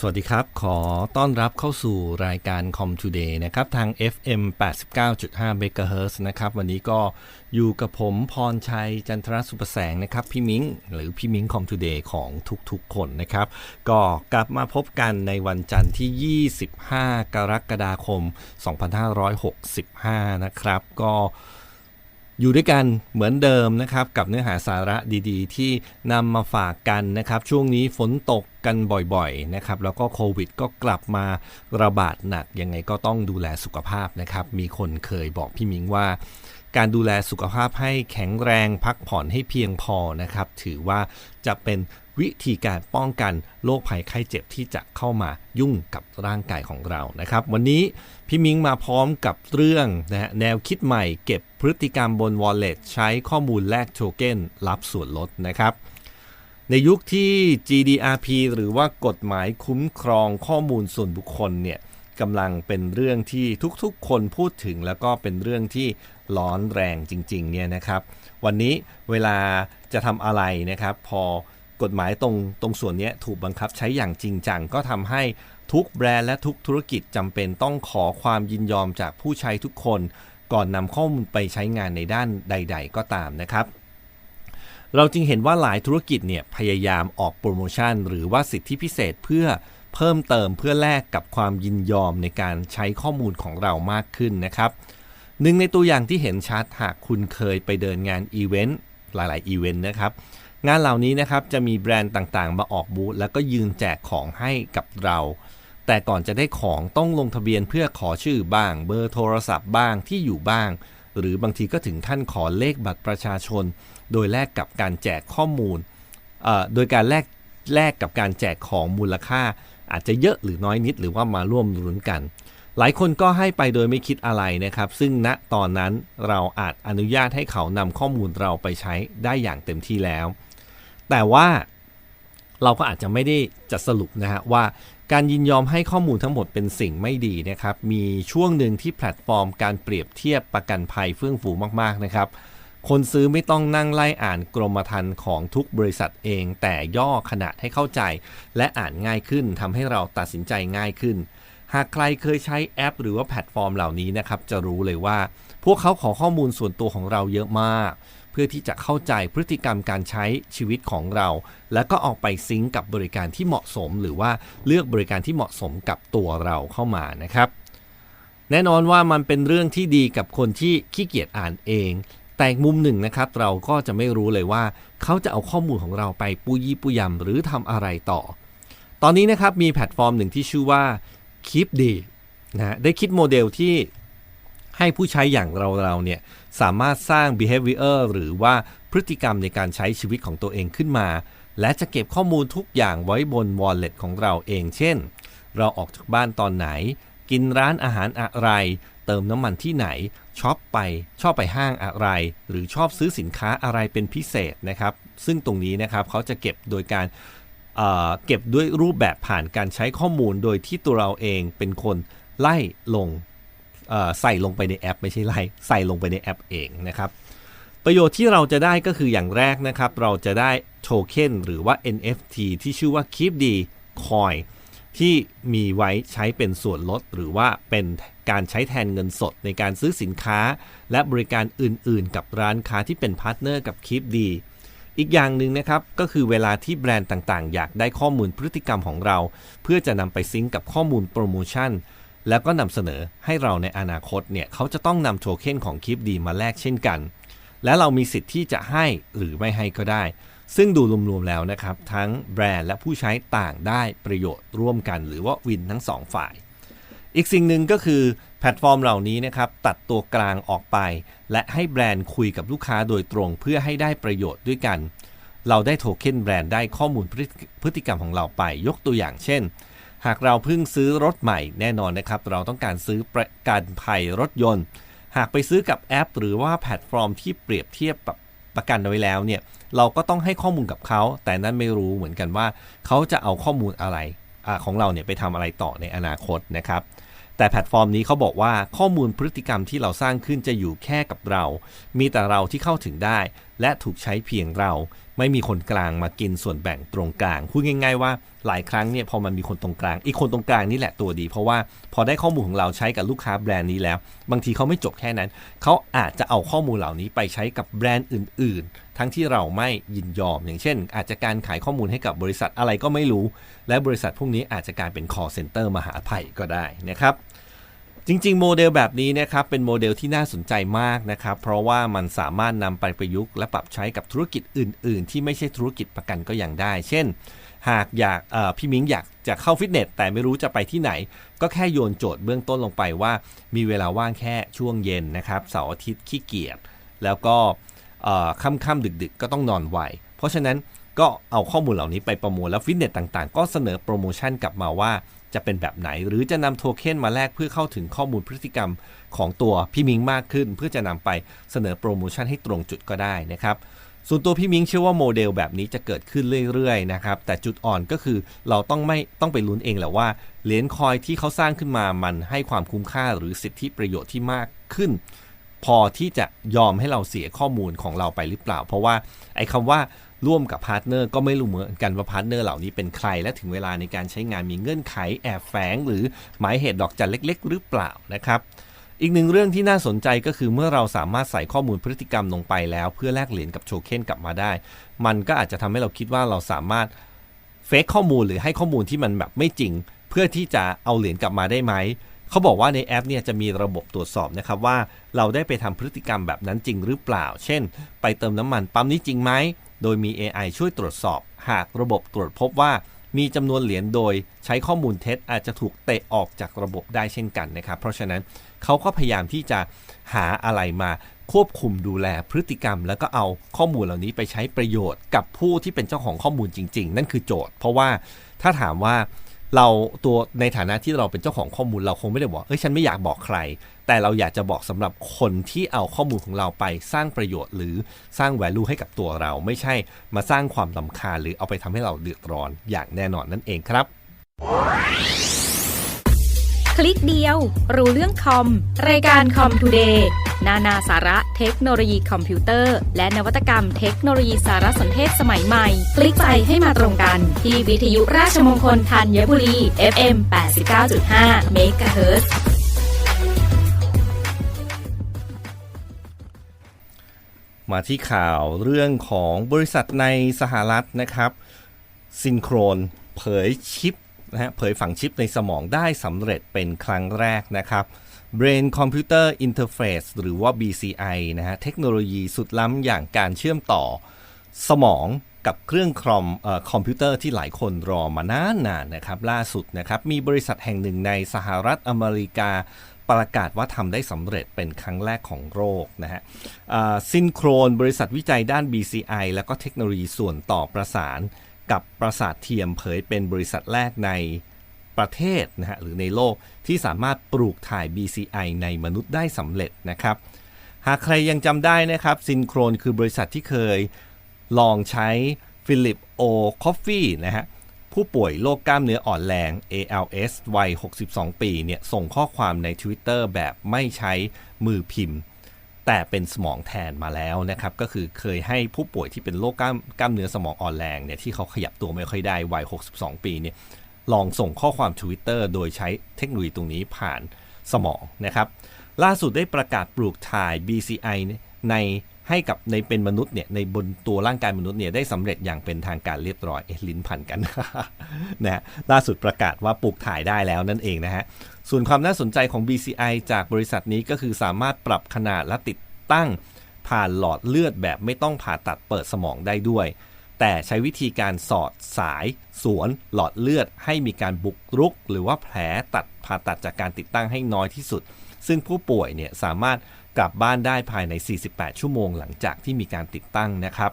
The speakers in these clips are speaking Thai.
สวัสดีครับ ขอต้อนรับเข้าสู่รายการ Com Today นะครับ ทาง FM 89.5 MHz นะครับ วันนี้ก็อยู่กับผมพรชัยจันทรสุประแสงนะครับ พี่มิ้งหรือพี่มิ้ง Com Today ของทุกๆ คนนะครับ ก็กลับมาพบกันในวันจันทร์ที่ 25 กรกฎาคม 2565 นะครับ ก็อยู่ด้วยกันเหมือนเดิมนะครับ กับเนื้อหาสาระดีๆ ที่นำมาฝากกันนะครับ ช่วงนี้ฝนตก กันบ่อยๆนะครับแล้วก็โควิดก็กลับมาระบาดหนักยังไงก็ต้องดูแลสุขภาพนะครับ มีคนเคยบอกพี่มิงว่า การดูแลสุขภาพให้แข็งแรงพักผ่อนให้เพียงพอนะครับ ถือว่าจะเป็นวิธีการป้องกันโรคภัยไข้เจ็บที่จะเข้ามายุ่งกับร่างกายของเรานะครับ วันนี้พี่มิงมาพร้อมกับเรื่องนะฮะแนวคิดใหม่เก็บพฤติกรรมบน Wallet ใช้ข้อมูลแลกโทเก้นรับส่วนลดนะครับ ในยุคที่ GDRP หรือว่ากฎหมายคุ้มครองข้อมูลส่วนบุคคลเนี่ยกำลังเป็นเรื่องที่ทุกๆ คนพูดถึงแล้วก็เป็นเรื่องที่ร้อนแรงจริงๆเนี่ยนะครับ วันนี้เวลาจะทำอะไรนะครับ พอกฎหมายตรงตรงส่วนนี้ถูกบังคับใช้อย่างจริงจังก็ทำให้ทุกแบรนด์และทุกธุรกิจจำเป็นต้องขอความยินยอมจากผู้ใช้ทุกคน ก่อนนำข้อมูลไปใช้งานในด้านใด ๆ ก็ตามนะครับ เราจึงเห็นว่าหลายธุรกิจเนี่ยพยายามออกโปรโมชั่น หรือว่าสิทธิพิเศษเพื่อเพิ่มเติมเพื่อแลกกับความยินยอมในการใช้ข้อมูลของเรามากขึ้นนะครับหนึ่งในตัวอย่างที่เห็นชัดหากคุณเคยไปเดินงานอีเวนต์หลาย ๆ อีเวนต์นะครับ งานเหล่านี้นะครับจะมีแบรนด์ต่างๆ มาออกบูธแล้วก็ยืนแจกของให้กับเรา แต่ก่อนจะได้ของต้องลงทะเบียนเพื่อขอชื่อบ้าง เบอร์โทรศัพท์บ้างที่อยู่บ้าง หรือบางทีก็ถึงขั้นขอเลขบัตรประชาชน โดยแลกกับการแจกข้อมูลโดยการแลกแลกกับการแจกของมูลค่า อาจจะเยอะหรือน้อยนิดหรือว่ามาร่วมลุ้นกัน หลายคนก็ให้ไปโดยไม่คิดอะไรนะครับ ซึ่งณตอนนั้นเราอาจอนุญาตให้เขานำข้อมูลเราไปใช้ได้อย่างเต็มที่แล้ว แต่ว่าเราก็อาจจะไม่ได้จะสรุปนะฮะว่าการยินยอมให้ข้อมูลทั้งหมดเป็นสิ่งไม่ดีนะครับ มีช่วงหนึ่งที่แพลตฟอร์มการเปรียบเทียบประกันภัยเฟื่องฟูมากๆนะครับ คนซื้อไม่ต้องนั่งไล่อ่านกรมธรรม์ของทุกบริษัทเอง แต่ย่อขนาดให้เข้าใจ และอ่านง่ายขึ้นทำให้เราตัดสินใจง่ายขึ้น หากใครเคยใช้แอป หรือว่าแพลตฟอร์มเหล่านี้นะครับจะรู้เลยว่า พวกเขาขอข้อมูลส่วนตัวของเราเยอะมาก เพื่อที่จะเข้าใจพฤติกรรมการใช้ชีวิตของเรา แล้วก็ออกไปซิงก์กับบริการที่เหมาะสม หรือว่าเลือกบริการที่เหมาะสมกับตัวเราเข้ามานะครับแน่นอนว่ามันเป็นเรื่องที่ดีกับคนที่ขี้เกียจอ่านเอง แต่มุมหนึ่งนะครับ เราก็จะไม่รู้เลยว่า เขาจะเอาข้อมูลของเราไปปุยยี่ปุยำหรือทำอะไรต่อ ตอนนี้นะครับมีแพลตฟอร์มหนึ่งที่ชื่อว่า Keep d นะฮะได้คิดโมเดลที่ให้ผู้ใช้อย่างเราเราเนี่ยสามารถสร้าง behavior หรือว่าพฤติกรรมในการใช้ชีวิตของตัวเองขึ้นมา และจะเก็บข้อมูลทุกอย่างไว้บน wallet ของเราเอง เช่น เราออกจากบ้านตอนไหน กินร้านอาหารอะไร เติมน้ำมันที่ไหน ช็อปไปชอบไปห้างอะไร หรือชอบซื้อสินค้าอะไรเป็นพิเศษนะครับ ซึ่งตรงนี้นะครับเขาจะเก็บโดยการเเก็บด้วยรูปแบบผ่านการใช้ข้อมูลโดยที่ตัวเราเองเป็นคนไล่ลงใส่ลงไปในแอป ไม่ใช่ไล่ใส่ลงไปในแอปเองนะครับประโยชน์ที่เราจะได้ก็คืออย่างแรกนะครับ เราจะได้โทเค็นหรือว่า NFT ที่ชื่อว่า Keep D Coin ที่มีไว้ใช้เป็นส่วนลด หรือว่าเป็นการใช้แทนเงินสดในการซื้อสินค้า และบริการอื่นๆ กับร้านค้าที่เป็นพาร์ทเนอร์กับ Keep D อีกอย่างหนึ่งนะครับ ก็คือเวลาที่แบรนด์ต่างๆ อยากได้ข้อมูลพฤติกรรมของเรา เพื่อจะนำไปซิงกับข้อมูลโปรโมชั่น แล้วก็นำเสนอให้เราในอนาคตเนี่ยเขาจะต้องนำโทเค็นของคลิปดีมาแลกเช่นกัน และเรามีสิทธิ์ที่จะให้หรือไม่ให้ก็ได้ ซึ่งดูรวมๆแล้วนะครับ ทั้งแบรนด์และผู้ใช้ต่างได้ประโยชน์ร่วมกัน หรือว่าวินทั้งสองฝ่าย อีกสิ่งหนึ่งก็คือแพลตฟอร์มเหล่านี้นะครับตัดตัวกลางออกไป และให้แบรนด์คุยกับลูกค้าโดยตรงเพื่อให้ได้ประโยชน์ด้วยกัน เราได้โทเค็นแบรนด์ได้ข้อมูลพฤติพฤติกรรมของเราไป ยกตัวอย่างเช่น หากเราเพิ่งซื้อรถใหม่แน่นอนนะครับเราต้องการซื้อประกันภัยรถยนต์ หากไปซื้อกับแอป หรือว่าแพลตฟอร์มที่เปรียบเทียบแบบ ประกันไว้แล้วเนี่ยเราก็ต้องให้ข้อมูลกับเขา แต่นั้นไม่รู้เหมือนกันว่าเขาจะเอาข้อมูลอะไรอของเราเนี่ยไปทำอะไรต่อในอนาคตนะครับ แต่แพลตฟอร์มนี้เขาบอกว่าข้อมูลพฤติกรรมที่เราสร้างขึ้นจะอยู่แค่กับเรา มีแต่เราที่เข้าถึงได้ และถูกใช้เพียงเรา ไม่มีคนกลางมากินส่วนแบ่งตรงกลางพูดง่าย ๆ ว่า หลายครั้งเนี่ยพอมันมีคนตรงกลาง อีกคนตรงกลางนี่แหละตัวดี เพราะว่าพอได้ข้อมูลของเราใช้กับลูกค้าแบรนด์นี้แล้ว บางทีเขาไม่จบแค่นั้น เขาอาจจะเอาข้อมูลเหล่านี้ไปใช้กับแบรนด์อื่น ๆ ทั้งที่เราไม่ยินยอม อย่างเช่น อาจจะการขายข้อมูลให้กับบริษัทอะไรก็ไม่รู้ และบริษัทพวกนี้อาจจะกลายเป็น call center มหาภัยก็ได้นะครับจริงๆ โมเดลแบบนี้นะครับเป็นโมเดลที่น่าสนใจมากนะครับ เพราะว่ามันสามารถนำไปประยุกต์และปรับใช้กับธุรกิจอื่น ๆ ที่ไม่ใช่ธุรกิจประกันก็ยังได้ เช่น หากอยากพี่มิ้งอยากจะเข้าฟิตเนสแต่ไม่รู้จะไปที่ไหน ก็แค่โยนโจทย์เบื้องต้นลงไปว่า มีเวลาว่างแค่ช่วงเย็นนะครับเสาร์อาทิตย์ขี้เกียจแล้วก็เอ่อค่ำๆดึกๆ ก็ต้องนอนไวเพราะฉะนั้นก็เอาข้อมูลเหล่านี้ไปประมวลแล้วฟิตเนสต่างๆ ก็เสนอโปรโมชั่นกลับมาว่าจะเป็นแบบไหน หรือจะนำโทเค็นมาแลกเพื่อเข้าถึงข้อมูลพฤติกรรมของตัวพี่มิงมากขึ้น เพื่อจะนำไปเสนอโปรโมชั่นให้ตรงจุดก็ได้นะครับ ส่วนตัวพี่มิงเชื่อว่าโมเดลแบบนี้จะเกิดขึ้นเรื่อยๆนะครับแต่จุดอ่อนก็คือเราต้องไม่ต้องไปลุ้นเองแหละว่าเหรียญคอยที่เขาสร้างขึ้นมามันให้ความคุ้มค่าหรือสิทธิประโยชน์ที่มากขึ้น พอที่จะยอมให้เราเสียข้อมูลของเราไปหรือเปล่า เพราะว่าไอ้คำว่าร่วมกับพาร์ทเนอร์ก็ไม่รู้เหมือนกันว่าพาร์ทเนอร์เหล่านี้เป็นใคร และถึงเวลาในการใช้งานมีเงื่อนไขแอบแฝง หรือหมายเหตุดอกจันเล็ก ๆ หรือเปล่านะครับ อีกหนึ่งเรื่องที่น่าสนใจก็คือเมื่อเราสามารถใส่ข้อมูลพฤติกรรมลงไปแล้ว เพื่อแลกเหรียญกับโชเค็นกลับมาได้ มันก็อาจจะทำให้เราคิดว่าเราสามารถเฟกข้อมูลหรือให้ข้อมูลที่มันแบบไม่จริง เพื่อที่จะเอาเหรียญกลับมาได้ไหมเขาบอกว่าในแอปเนี่ยจะมีระบบตรวจสอบนะครับว่าเราได้ไปทำพฤติกรรมแบบนั้นจริงหรือเปล่า เช่น ไปเติมน้ำมันปั๊มนี้จริงไหมโดยมี AI ช่วยตรวจสอบ หากระบบตรวจพบว่า มีจำนวนเหรียญโดยใช้ข้อมูลเท็จอาจจะถูกเตะออกจากระบบได้เช่นกันนะครับ เพราะฉะนั้นเขาก็พยายามที่จะหาอะไรมาควบคุมดูแลพฤติกรรม แล้วก็เอาข้อมูลเหล่านี้ไปใช้ประโยชน์กับผู้ที่เป็นเจ้าของข้อมูลจริง ๆ นั่นคือโจทย์ เพราะว่าถ้าถามว่าเราตัวในฐานะที่เราเป็นเจ้าของข้อมูลเราคงไม่ได้บอกเฮ้ยฉันไม่อยากบอกใคร แต่เราอยากจะบอกสำหรับคนที่เอาข้อมูลของเราไปสร้างประโยชน์ หรือสร้าง value ให้กับตัวเรา ไม่ใช่มาสร้างความลำคาญหรือเอาไปทำให้เราเดือดร้อนอย่างแน่นอนนั่นเองครับ คลิกเดียว รู้เรื่องคอม รายการคอมทูเดย์นานาสาระเทคโนโลยีคอมพิวเตอร์ และนวัตกรรมเทคโนโลยีสารสนเทศสมัยใหม่ คลิกไปให้มาตรงกัน ที่วิทยุราชมงคลธัญบุรี FM 89.5 MHz มาที่ข่าวเรื่องของบริษัทในสหรัฐนะครับซินโครนเผยชิปนะฮะเผยฝังชิปในสมองได้สำเร็จเป็นครั้งแรกนะครับ Brain Computer Interface หรือว่า BCI นะฮะเทคโนโลยีสุดล้ำอย่างการเชื่อมต่อสมองกับเครื่องคอมอคอมพิวเตอร์ที่หลายคนรอมานานๆนนะครับ ล่าสุดนะครับ มีบริษัทแห่งหนึ่งในสหรัฐอเมริกา ประกาศว่าทำได้สำเร็จเป็นครั้งแรกของโลกนะฮะซินโครน บริษัทวิจัยด้าน BCI แล้วก็เทคโนโลยีส่วนต่อประสาน กับประสาทเทียมเผยเป็นบริษัทแรกในประเทศนะฮะหรือในโลกที่สามารถปลูกถ่าย BCI ในมนุษย์ได้สำเร็จนะครับ หากใครยังจำได้นะครับซินโครนคือบริษัทที่เคยลองใช้ฟิลิปโอคอฟฟี่นะฮะ ผู้ป่วยโรคกล้ามเนื้ออ่อนแรง ALS วัย 62 ปีเนี่ยส่งข้อความใน Twitter แบบไม่ใช้มือพิมพ์ แต่เป็นสมองแทนมาแล้วนะครับ ก็คือเคยให้ผู้ป่วยที่เป็นโรคกล้ามกล้ามเนื้อสมองอ่อนแรงเนี่ยที่เขาขยับตัวไม่ค่อยได้วัย 62 ปีเนี่ยลองส่งข้อความ Twitter โดยใช้เทคโนโลยีตรงนี้ผ่านสมองนะครับ ล่าสุดได้ประกาศปลูกถ่าย BCI ใน ให้กับในเป็นมนุษย์เนี่ยในบนตัวร่างกายมนุษย์เนี่ยได้สำเร็จอย่างเป็นทางการเรียบร้อยเอลิ้นพันกันนะฮะล่าสุดประกาศว่าปลูกถ่ายได้แล้วนั่นเองนะฮะส่วนความน่าสนใจของ BCI จากบริษัทนี้ก็คือสามารถปรับขนาดและติดตั้งผ่านหลอดเลือดแบบไม่ต้องผ่าตัดเปิดสมองได้ด้วย แต่ใช้วิธีการสอดสาย สวนหลอดเลือดให้มีการบุกรุก หรือว่าแผลตัดผ่าตัดจากการติดตั้งให้น้อยที่สุด ซึ่งผู้ป่วยเนี่ยสามารถ กลับบ้านได้ภายใน 48 ชั่วโมงหลังจากที่มีการติดตั้งนะครับ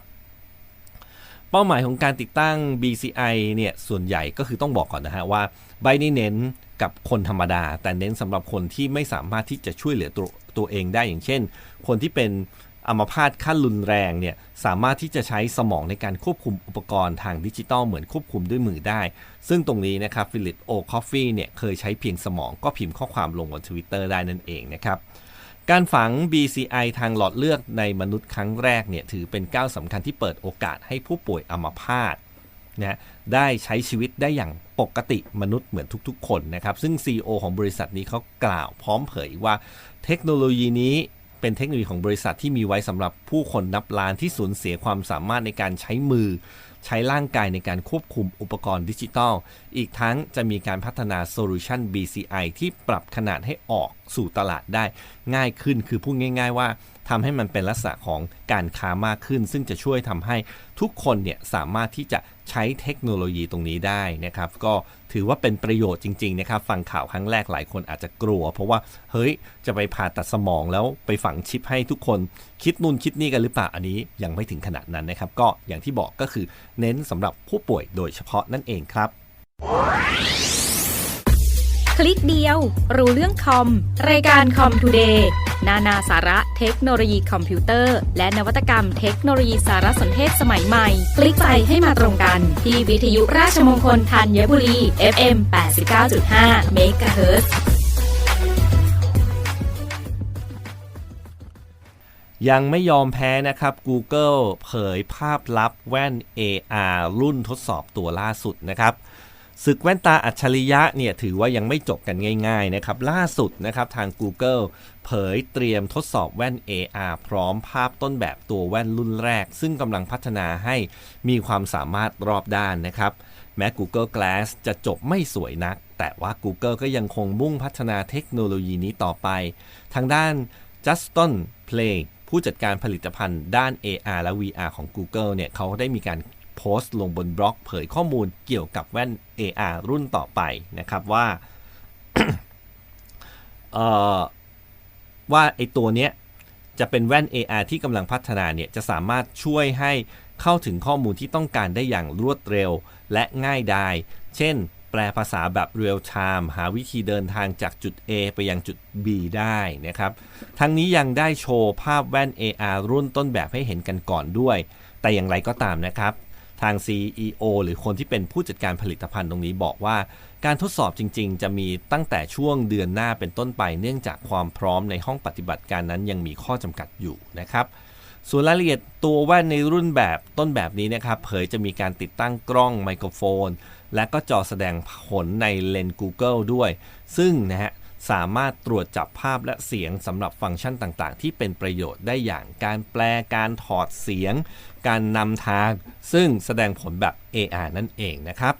เป้าหมายของการติดตั้ง BCI เนี่ยส่วนใหญ่ก็คือต้องบอกก่อนนะฮะว่าใบนี้เน้นกับคนธรรมดา แต่เน้นสำหรับคนที่ไม่สามารถที่จะช่วยเหลือตัวตัวเองได้อย่างเช่น คนที่เป็นอัมพาตขั้นรุนแรงเนี่ยสามารถที่จะใช้สมองในการควบคุมอุปกรณ์ทางดิจิตอลเหมือนควบคุมด้วยมือได้ ซึ่งตรงนี้นะครับฟิลิปโอคอฟฟี่เนี่ยเคยใช้เพียงสมองก็พิมพ์ข้อความลงบน Twitter ได้นั่นเองนะครับ การฝัง BCI ทางหลอดเลือดในมนุษย์ครั้งแรกเนี่ยถือเป็นก้าวสำคัญที่เปิดโอกาสให้ผู้ป่วยอัมพาตนะได้ใช้ชีวิตได้อย่างปกติมนุษย์เหมือนทุกๆ คนนะครับ ซึ่ง CEO ของบริษัทนี้เขากล่าวพร้อมเผยว่าเทคโนโลยีนี้เป็นเทคโนโลยีของบริษัทที่มีไว้สำหรับผู้คนนับล้านที่สูญเสียความสามารถในการใช้มือ ใช้ร่างกายในการควบคุมอุปกรณ์ดิจิทัล อีกทั้งจะมีการพัฒนาโซลูชัน BCI ที่ปรับขนาดให้ออกสู่ตลาดได้ง่ายขึ้น คือพูดง่าย ๆ ว่าทำให้มันเป็นลักษณะของการค้ามากขึ้น ซึ่งจะช่วยทำให้ทุกคนเนี่ยสามารถที่จะใช้เทคโนโลยีตรงนี้ได้นะครับ ก็ ถือว่าเป็นประโยชน์จริงๆนะครับฟังข่าวครั้งแรกหลายคนอาจจะกลัว เพราะว่าเฮ้ยจะไปผ่าตัดสมองแล้วไปฝังชิปให้ทุกคนคิดนู่นคิดนี่กันหรือเปล่าอันนี้ยังไม่ถึงขนาดนั้นนะครับ ก็อย่างที่บอกก็คือเน้นสำหรับผู้ป่วยโดยเฉพาะนั่นเองครับ คลิกเดียว รู้เรื่องคอม รายการคอมทูเดย์นานาสาระเทคโนโลยีคอมพิวเตอร์ และนวัตกรรมเทคโนโลยีสารสนเทศสมัยใหม่ คลิกไปให้มาตรงกัน ที่วิทยุราชมงคลธัญบุรี FM 89.5เมกะเฮิรตซ์ยังไม่ยอมแพ้นะครับ Google เผยภาพลับแว่น AR รุ่นทดสอบตัวล่าสุดนะครับ ศึกแว่นตาอัจฉริยะเนี่ยถือว่ายังไม่จบกันง่ายๆนะครับล่าสุดนะครับทาง Google เผยเตรียมทดสอบแว่น AR พร้อมภาพต้นแบบตัวแว่นรุ่นแรก ซึ่งกำลังพัฒนาให้มีความสามารถรอบด้านนะครับ แม้ Google Glass จะจบไม่สวยนัก แต่ว่า Google ก็ยังคงมุ่งพัฒนาเทคโนโลยีนี้ต่อไป ทางด้าน Justin Play ผู้จัดการผลิตภัณฑ์ด้าน AR และ VR ของ Google เนี่ยเขาได้มีการ โพสต์ลงบนบล็อกเผยข้อมูลเกี่ยวกับแว่น AR รุ่นต่อไปนะครับว่าว่าไอตัวเนี้ยจะเป็นแว่น AR ที่กำลังพัฒนาเนี่ยจะสามารถช่วยให้เข้าถึงข้อมูลที่ต้องการได้อย่างรวดเร็วและง่ายดาย เช่น แปลภาษาแบบเรียลไทม์หาวิธีเดินทางจากจุด A ไปยังจุด B ได้นะครับ ทั้งนี้ยังได้โชว์ภาพแว่น AR รุ่นต้นแบบให้เห็นกันก่อนด้วย แต่อย่างไรก็ตามนะครับ ทาง CEO หรือคนที่เป็นผู้จัดการผลิตภัณฑ์ตรงนี้บอกว่า การทดสอบจริง ๆ จะมีตั้งแต่ช่วงเดือนหน้าเป็นต้นไป เนื่องจากความพร้อมในห้องปฏิบัติการนั้นยังมีข้อจำกัดอยู่นะครับส่วนรายละเอียดตัวแว่นในรุ่นแบบต้นแบบนี้นะครับเผยจะมีการติดตั้งกล้องไมโครโฟน และก็จอแสดงผลในเลนส์ Google ด้วย ซึ่งนะฮะสามารถตรวจจับภาพและเสียงสำหรับฟังก์ชันต่างๆ ที่เป็นประโยชน์ได้อย่างการแปลการถอดเสียง การนำทาง ซึ่งแสดงผลแบบ AR นั่นเองนะครับ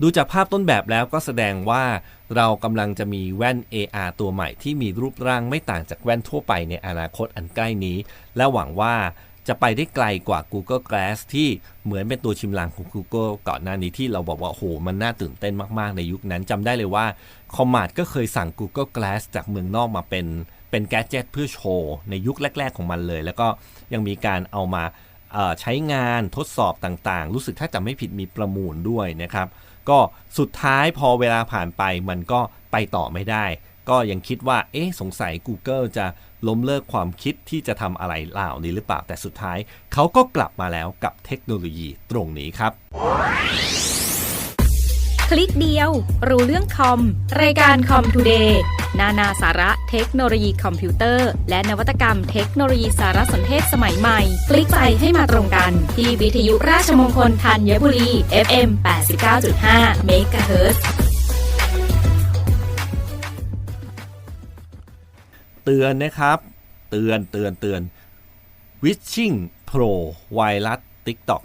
ดูจากภาพต้นแบบแล้วก็แสดงว่าเรากำลังจะมีแว่น AR ตัวใหม่ที่มีรูปร่างไม่ต่างจากแว่นทั่วไปในอนาคตอันใกล้นี้ และหวังว่าจะไปได้ไกลกว่า Google Glass ที่เหมือนเป็นตัวชิมลางของ Google ก่อนหน้านี้ที่เราบอกว่าโหมันน่าตื่นเต้นมาก ๆ ในยุคนั้นจำได้เลยว่าคอมมาดก็เคยสั่ง Google Glass จากเมืองนอกมาเป็น เป็นแกจ g e t เพื่อโชว์ในยุคแรก ๆของมันเลย แล้วก็ยังมีการเอามาใช้งานทดสอบต่างๆ รู้สึกถ้าจำไม่ผิดมีประมูลด้วยนะครับ ก็สุดท้ายพอเวลาผ่านไปมันก็ไปต่อไม่ได้ ก็ยังคิดว่า เอ๊ะสงสัย Google จะล้มเลิกความคิดที่จะทำอะไรเหล่านี้หรือเปล่า แต่สุดท้ายเขาก็กลับมาแล้วกับเทคโนโลยีตรงนี้ครับ คลิกเดียว รู้เรื่องคอม รายการคอมทูเดย์นานาสาระ เทคโนโลยีคอมพิวเตอร์ และนวัตกรรมเทคโนโลยีสารสนเทศสมัยใหม่ คลิกไปให้มาตรงกัน ที่วิทยุราชมงคลธัญบุรี FM 89.5เมกะเฮิรตซ์เตือนนะครับ เตือนเตือนเตือน Wishing Pro ไวรัส TikTok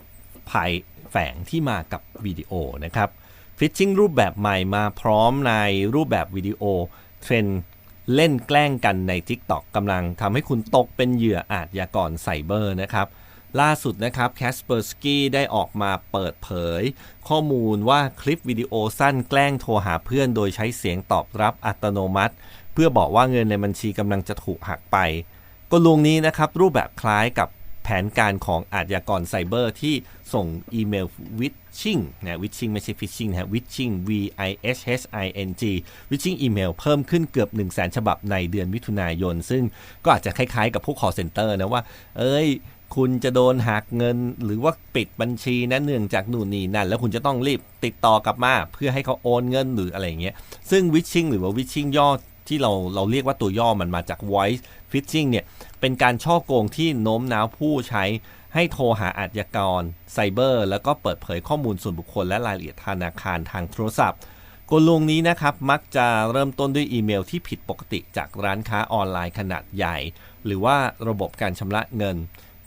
ภัยแฝงที่มากับวิดีโอนะครับ Phishing รูปแบบใหม่มาพร้อมในรูปแบบวิดีโอเทรนด์ เล่นแกล้งกันใน TikTok กำลังทำให้คุณตกเป็นเหยื่ออาจยากรไซเบอร์นะครับ ล่าสุดนะครับแคสเปอร์สกี้ได้ออกมาเปิดเผย ข้อมูลว่าคลิปวิดีโอสั้นแกล้งโทรหาเพื่อนโดยใช้เสียงตอบรับอัตโนมัติ เพื่อบอกว่าเงินในบัญชีกำลังจะถูกหักไปก็ลวงนี้นะครับรูปแบบคล้ายกับ แผนการของอาชญากรไซเบอร์ที่ส่งอีเมลวิชชิงนะวิชชิงไม่ใช่ฟิชชิงนะวิชชิง V I H H I N G วิชชิงอีเมลเพิ่มขึ้นเกือบ 1 0 0 0 0แฉบับในเดือนมิถุนายน ซึ่งก็อาจจะคล้ายๆกับพวก call center นะว่า เอ้ย คุณจะโดนหักเงิน หรือว่าปิดบัญชีนะเนื่องจากนู่นนี่นั่น แล้วคุณจะต้องรีบติดต่อกลับมา เพื่อให้เขาโอนเงินหรืออะไรอย่างเงี้ยซึ่งวิชชิงหรือว่าวิชชิงย่อ ที่เราเราเรียกว่าตัวย่อมันมาจาก voice phishing เนี่ยเป็นการช่อโกงที่โน้มน้าวผู้ใช้ให้โทรหาอาชญากรไซเบอร์ แล้วก็เปิดเผยข้อมูลส่วนบุคคลและรายละเอียดธนาคารทางโทรศัพท์กลลงนี้นะครับ มักจะเริ่มต้นด้วยอีเมลที่ผิดปกติจากร้านค้าออนไลน์ขนาดใหญ่ หรือว่าระบบการชำระเงิน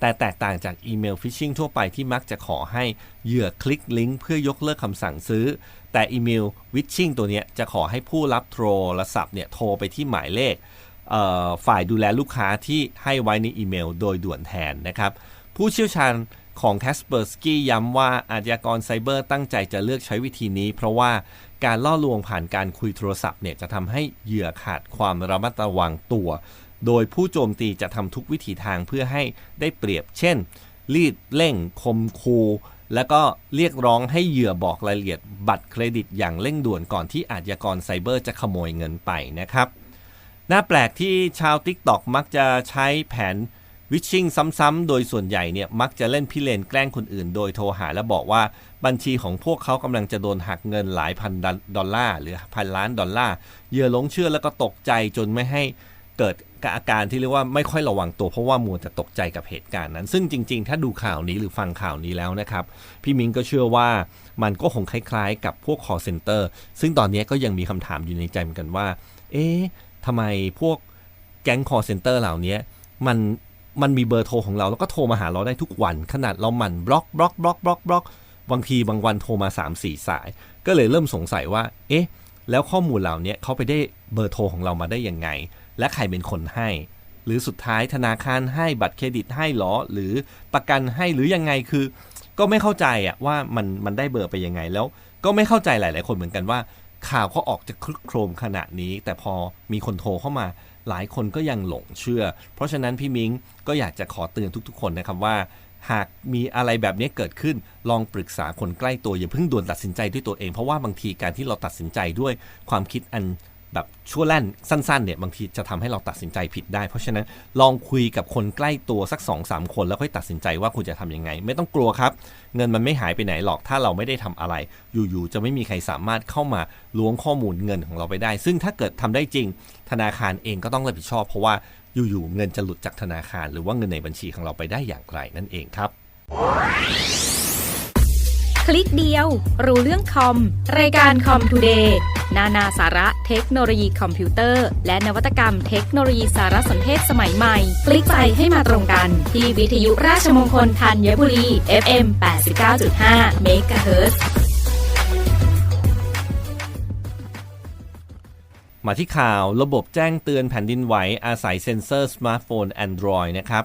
แต่แตกต่างจากอีเมลฟิชชิงทั่วไปที่มักจะขอให้เหยื่อคลิกลิงก์เพื่อยกเลิกคำสั่งซื้อ แต่อีเมลวิชชิ่งตัวนี้จะขอให้ผู้รับโทรศัพท์เนี่ยโทรไปที่หมายเลขฝ่ายดูแลลูกค้าที่ให้ไว้ในอีเมลโดยด่วนแทนนะครับ ผู้เชี่ยวชาญของ Kaspersky ย้ำว่าอาชญากรไซเบอร์ตั้งใจจะเลือกใช้วิธีนี้ เพราะว่าการล่อลวงผ่านการคุยโทรศัพท์เนี่ยจะทำให้เหยื่อขาดความระมัดระวังตัว โดยผู้โจมตีจะทำทุกวิถีทางเพื่อให้ได้เปรียบ เช่น รีดเร่งคมคู แล้วก็เรียกร้องให้เหยื่อบอกรายละเอียดบัตรเครดิตอย่างเร่งด่วนก่อนที่อาชญากรไซเบอร์จะขโมยเงินไปนะครับ น่าแปลกที่ชาว TikTok มักจะใช้แผนวิชชิ่งซ้ำๆ โดยส่วนใหญ่เนี่ยมักจะเล่นพิเรนแกล้งคนอื่น โดยโทรหาและบอกว่าบัญชีของพวกเขากำลังจะโดนหักเงินหลายพันดอลลาร์หรือพันล้านดอลลาร์เหยื่อหลงเชื่อแล้วก็ตกใจจนไม่ให้เกิด อาการที่เรียกว่าไม่ค่อยระวังตัวเพราะว่ามัวแต่ตกใจกับเหตุการณ์นั้น ซึ่งจริง ๆ ถ้าดูข่าวนี้หรือฟังข่าวนี้แล้วนะครับ พี่มิงก็เชื่อว่ามันก็คงคล้ายๆ กับพวก call center ซึ่งตอนนี้ก็ยังมีคำถามอยู่ในใจเหมือนกันว่า เอ๊ะทำไมพวกแก๊ง call center เหล่านี้มันมันมีเบอร์โทรของเราแล้วก็โทรมาหาเราได้ทุกวัน ขนาดเราหมั่นบล็อกบล็อกบล็อกบล็อกบล็อกบางทีบางวันโทรมา 3 4 สาย ก็เลยเริ่มสงสัยว่า เอ๊ะ แล้วข้อมูลเหล่านี้เขาไปได้เบอร์โทรของเรามาได้ยังไง และใครเป็นคนให้ หรือสุดท้ายธนาคารให้บัตรเครดิตให้หรอ หรือประกันให้หรือยังไงคือ ก็ไม่เข้าใจอะว่ามันมันได้เบอร์ไปยังไงแล้ว ก็ไม่เข้าใจหลาย ๆ คนเหมือนกันว่า ข่าวเขาออกจะคลึกโครมขนาดนี้ แต่พอมีคนโทรเข้ามาหลายคนก็ยังหลงเชื่อ เพราะฉะนั้นพี่มิงก็อยากจะขอเตือนทุกๆ คนนะครับว่า หากมีอะไรแบบนี้เกิดขึ้น ลองปรึกษาคนใกล้ตัวอย่าเพิ่งด่วนตัดสินใจด้วยตัวเอง เพราะว่าบางทีการที่เราตัดสินใจด้วยความคิดอัน แบบชั่วแล่นสั้นๆเนี่ยบางทีจะทำให้เราตัดสินใจผิดได้ เพราะฉะนั้นลองคุยกับคนใกล้ตัวสัก2อสามคนแล้วค่อยตัดสินใจว่าคุณจะทำยังไง ไม่ต้องกลัวครับ เงินมันไม่หายไปไหนหรอกถ้าเราไม่ได้ทำอะไร อยู่ๆจะไม่มีใครสามารถเข้ามาล้วงข้อมูลเงินของเราไปได้ ซึ่งถ้าเกิดทำได้จริง ธนาคารเองก็ต้องรับผิดชอบ เพราะว่าอยู่ๆเงินจะหลุดจากธนาคาร หรือว่าเงินในบัญชีของเราไปได้อย่างไรนั่นเองครับ คลิกเดียว รู้เรื่องคอม รายการคอมทูเดย์นานาสาระเทคโนโลยีคอมพิวเตอร์ และนวัตกรรมเทคโนโลยีสารสนเทศสมัยใหม่ คลิกไปให้มาตรงกัน ที่วิทยุราชมงคลธัญบุรี FM 89.5เมกะเฮิรตซ์มาที่ข่าวระบบแจ้งเตือนแผ่นดินไหวอาศัยเซ็นเซอร์สมาร์ทโฟน Android นะครับ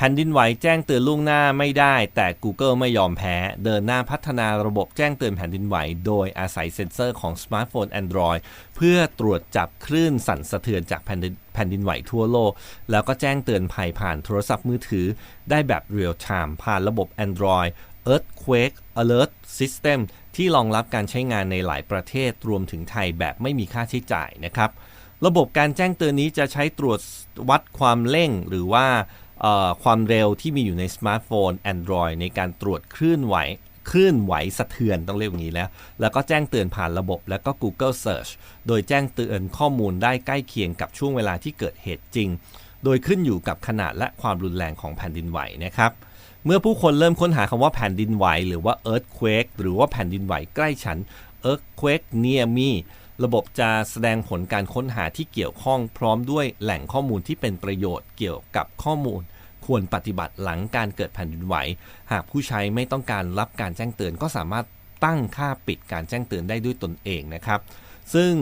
แผ่นดินไหวแจ้งเตือนล่วงหน้าไม่ได้ แต่ Google ไม่ยอมแพ้ เดินหน้าพัฒนาระบบแจ้งเตือนแผ่นดินไหว โดยอาศัยเซ็นเซอร์ของสมาร์ทโฟน Android เพื่อตรวจจับคลื่นสั่นสะเทือนจากแผ่นดินแผ่นดินไหวทั่วโลก แล้วก็แจ้งเตือนภัยผ่านโทรศัพท์มือถือ ได้แบบเรียลไทม์ผ่านระบบ Android Earthquake Alert System ที่รองรับการใช้งานในหลายประเทศรวมถึงไทยแบบไม่มีค่าใช้จ่ายนะครับ ระบบการแจ้งเตือนนี้จะใช้ตรวจวัดความเร่งหรือว่า ความเร็วที่มีอยู่ในสมาร์ทโฟน Android ในการตรวจคลื่นไหวคลื่นไหวสะเทือนต้องเรียกอย่างนี้แล้ว แล้วก็แจ้งเตือนผ่านระบบ แล้วก็ Google Search โดยแจ้งเตือนข้อมูลได้ใกล้เคียงกับช่วงเวลาที่เกิดเหตุจริง โดยขึ้นอยู่กับขนาดและความรุนแรงของแผ่นดินไหวนะครับ เมื่อผู้คนเริ่มค้นหาคำว่าแผ่นดินไหว หรือว่า earthquake หรือว่าแผ่นดินไหวใกล้ฉัน earthquake near me ระบบจะแสดงผลการค้นหาที่เกี่ยวข้องพร้อมด้วยแหล่งข้อมูลที่เป็นประโยชน์เกี่ยวกับข้อมูล ควรปฏิบัติหลังการเกิดแผ่นดินไหว หากผู้ใช้ไม่ต้องการรับการแจ้งเตือนก็สามารถตั้งค่าปิดการแจ้งเตือนได้ด้วยตนเองนะครับ ซึ่ง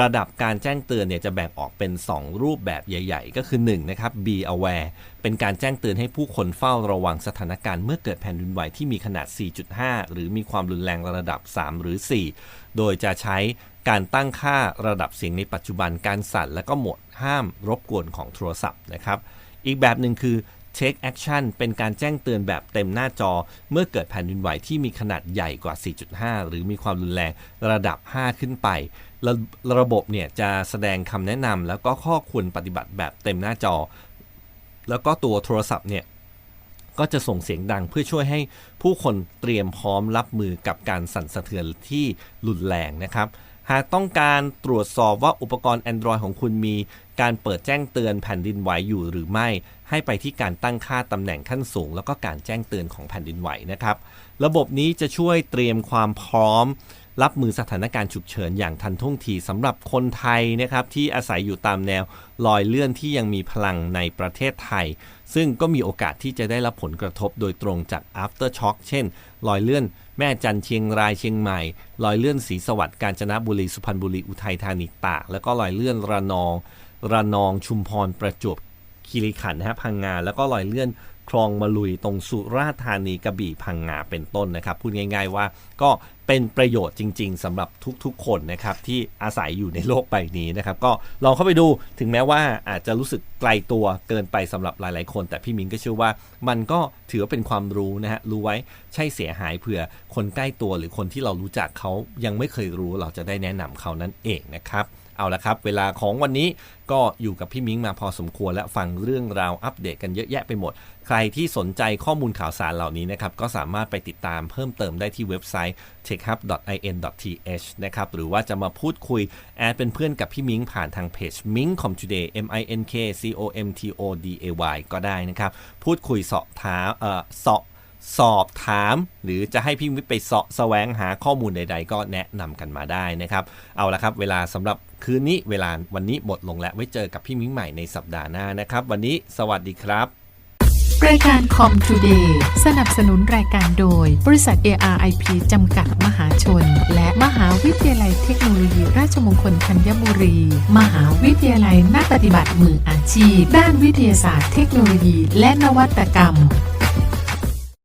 ระดับการแจ้งเตือนเนี่ยจะแบ่งออกเป็น 2 รูปแบบใหญ่ ๆ ก็คือ1นะครับ be aware เป็นการแจ้งเตือนให้ผู้คนเฝ้าระวังสถานการณ์เมื่อเกิดแผ่นดินไหวที่มีขนาด 4.5 หรือมีความรุนแรงระดับ 3 หรือ 4 โดยจะใช้การตั้งค่าระดับเสียงในปัจจุบันการสั่นและก็โหมดห้ามรบกวนของโทรศัพท์นะครับอีกแบบหนึ่งคือ Take Action เป็นการแจ้งเตือนแบบเต็มหน้าจอ เมื่อเกิดแผ่นดินไหวที่มีขนาดใหญ่กว่า 4.5 หรือมีความรุนแรงระดับ 5 ขึ้นไป ระระบบเนี่ยจะแสดงคำแนะนำแล้วก็ข้อควรปฏิบัติแบบเต็มหน้าจอ แล้วก็ตัวโทรศัพท์เนี่ยก็จะส่งเสียงดังเพื่อช่วยให้ผู้คนเตรียมพร้อมรับมือกับการสั่นสะเทือนที่รุนแรงนะครับ หากต้องการตรวจสอบว่าอุปกรณ์ Android ของคุณมี การเปิดแจ้งเตือนแผ่นดินไหวอยู่หรือไม่ ให้ไปที่การตั้งค่าตำแหน่งขั้นสูง แล้วก็การแจ้งเตือนของแผ่นดินไหวนะครับ ระบบนี้จะช่วยเตรียมความพร้อม รับมือสถานการณ์ฉุกเฉินอย่างทันท่วงทีสำหรับคนไทยนะครับที่อาศัยอยู่ตามแนวลอยเลื่อนที่ยังมีพลังในประเทศไทย ซึ่งก็มีโอกาสที่จะได้รับผลกระทบโดยตรงจาก after shock เช่นลอยเลื่อนแม่จันเชียงรายเชียงใหม่ ลอยเลื่อนศรีสวัสดิ์กาญจนบุรีสุพรรณบุรีอุทัยธานีตากแล้วก็ลอยเลื่อนระนอง ระนองชุมพรประจวบคีรีขันธ์นะฮะพังงาแล้วก็ลอยเลื่อนคลองมาลุยตรงสุราษฎร์ธานีกระบี่พังงาเป็นต้นนะครับ พูดง่าย ๆ ว่าก็ เป็นประโยชน์จริง ๆสำหรับทุกๆ คนนะครับที่อาศัยอยู่ในโลกใบนี้นะครับก็ลองเข้าไปดูถึงแม้ว่าอาจจะรู้สึกไกลตัวเกินไปสำหรับหลายๆ คน แต่พี่มิงก็เชื่อว่ามันก็ถือว่าเป็นความรู้นะฮะรู้ไว้ใช่เสียหายเผื่อคนใกล้ตัวหรือคนที่เรารู้จักเขายังไม่เคยรู้เราจะได้แนะนำเขานั่นเองนะครับ เอาละครับ เวลาของวันนี้ก็อยู่กับพี่มิ้งมาพอสมควรและฟังเรื่องราวอัปเดตกันเยอะแยะไปหมด ใครที่สนใจข้อมูลข่าวสารเหล่านี้นะครับ ก็สามารถไปติดตามเพิ่มเติมได้ที่เว็บไซต์ checkup.in.th นะครับหรือว่าจะมาพูดคุยแอดเป็นเพื่อนกับพี่มิ้งผ่านทางเพจ Ming Com Today M I N K C O M T O D A Y ก็ได้นะครับ พูดคุยสอบถามเอ่อสอบสอบถาม หรือจะให้พี่วิทย์ไปเสาะแสวงหาข้อมูลใด ๆ ก็แนะนำกันมาได้นะครับ เอาละครับ เวลาสำหรับ คืนนี้เวลาวันนี้หมดลงแล้วไว้เจอกับพี่มิ้งใหม่ในสัปดาห์หน้านะครับ วันนี้สวัสดีครับรายการคอมทูเดย์สนับสนุนรายการโดย บริษัท ARIP จำกัดมหาชน และมหาวิทยาลัยเทคโนโลยีราชมงคลธัญบุรี มหาวิทยาลัยนักปฏิบัติมืออาชีพ ด้านวิทยาศาสตร์เทคโนโลยีและนวัตกรรม